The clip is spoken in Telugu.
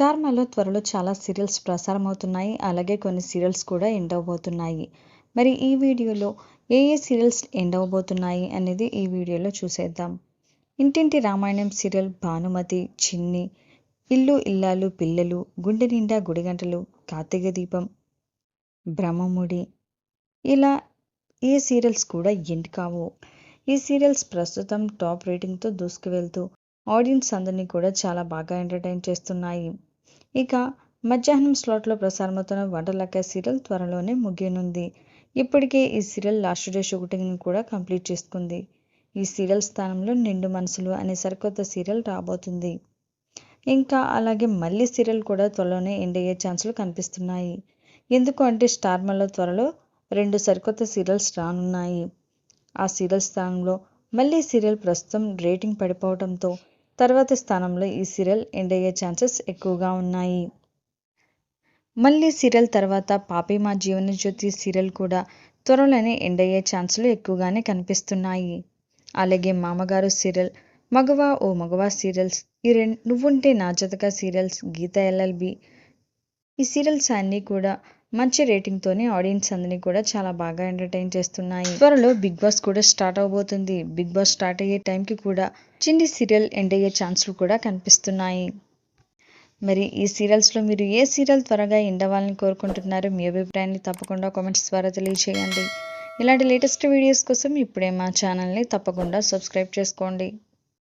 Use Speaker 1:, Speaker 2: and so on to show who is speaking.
Speaker 1: స్టార్ మాలో త్వరలో చాలా సీరియల్స్ ప్రసారం అవుతున్నాయి అలాగే కొన్ని సీరియల్స్ కూడా ఎండ్ అవబోతున్నాయి. మరి ఈ వీడియోలో ఏ ఏ సీరియల్స్ ఎండ్ అవబోతున్నాయి అనేది ఈ వీడియోలో చూసేద్దాం. ఇంటింటి రామాయణం సీరియల్ భానుమతి చిన్ని ఇల్లు ఇల్లాలు పిల్లలు గుండె నిండా గుడిగంటలు కార్తీక దీపం బ్రహ్మముడి. ఇలా ఏ సీరియల్స్ కూడా ఎండ్ కావు. ఈ సీరియల్స్ ప్రస్తుతం టాప్ రేటింగ్తో దూసుకువెళ్తూ ఆడియన్స్ అందరినీ కూడా చాలా బాగా ఎంటర్టైన్ చేస్తున్నాయి. ఇక మధ్యాహ్నం స్లాట్లో ప్రసారమవుతున్న వంటలక్క సీరియల్ త్వరలోనే ముగియనుంది. ఇప్పటికే ఈ సీరియల్ లాస్ట్ డే షూటింగ్ని కూడా కంప్లీట్ చేసుకుంది. ఈ సీరియల్ స్థానంలో నిండు మనసులు అనే సరికొత్త సీరియల్ రాబోతుంది. ఇంకా అలాగే మళ్ళీ సీరియల్ కూడా త్వరలోనే ఎండ్ అయ్యే ఛాన్సులు కనిపిస్తున్నాయి. ఎందుకు అంటే స్టార్ మల్లో త్వరలో రెండు సరికొత్త సీరియల్స్ రానున్నాయి. ఆ సీరియల్ స్థానంలో మళ్ళీ సీరియల్ ప్రస్తుతం రేటింగ్ పడిపోవడంతో తర్వాతి స్థానంలో ఈ సీరియల్ ఎండ్ అయ్యే ఛాన్సెస్ ఎక్కువగా ఉన్నాయి. మళ్ళీ సీరియల్ తర్వాత పాపి మా జీవన జ్యోతి సీరియల్ కూడా త్వరలోనే ఎండ్ అయ్యే ఛాన్సులు ఎక్కువగానే కనిపిస్తున్నాయి. అలాగే మామగారు సీరియల్ మగవా ఓ మగవా సీరియల్స్ ఈ రెండు నువ్వుంటే నా జతక సీరియల్స్ గీత ఎల్ఎల్బి ఈ సీరియల్స్ అన్నీ కూడా మంచి రేటింగ్తోనే ఆడియన్స్ అందరినీ కూడా చాలా బాగా ఎంటర్టైన్ చేస్తున్నాయి. త్వరలో బిగ్ బాస్ కూడా స్టార్ట్ అవబోతుంది. బిగ్ బాస్ స్టార్ట్ అయ్యే టైంకి కూడా చిన్ని సీరియల్ ఎండ్ అయ్యే ఛాన్సులు కూడా కనిపిస్తున్నాయి. మరి ఈ సీరియల్స్లో మీరు ఏ సీరియల్ త్వరగా ఎండ్ అవ్వాలని కోరుకుంటున్నారో మీ అభిప్రాయాన్ని తప్పకుండా కామెంట్స్ ద్వారా తెలియజేయండి ఇలాంటి లేటెస్ట్ వీడియోస్ కోసం ఇప్పుడే మా ఛానల్ని తప్పకుండా సబ్స్క్రైబ్ చేసుకోండి.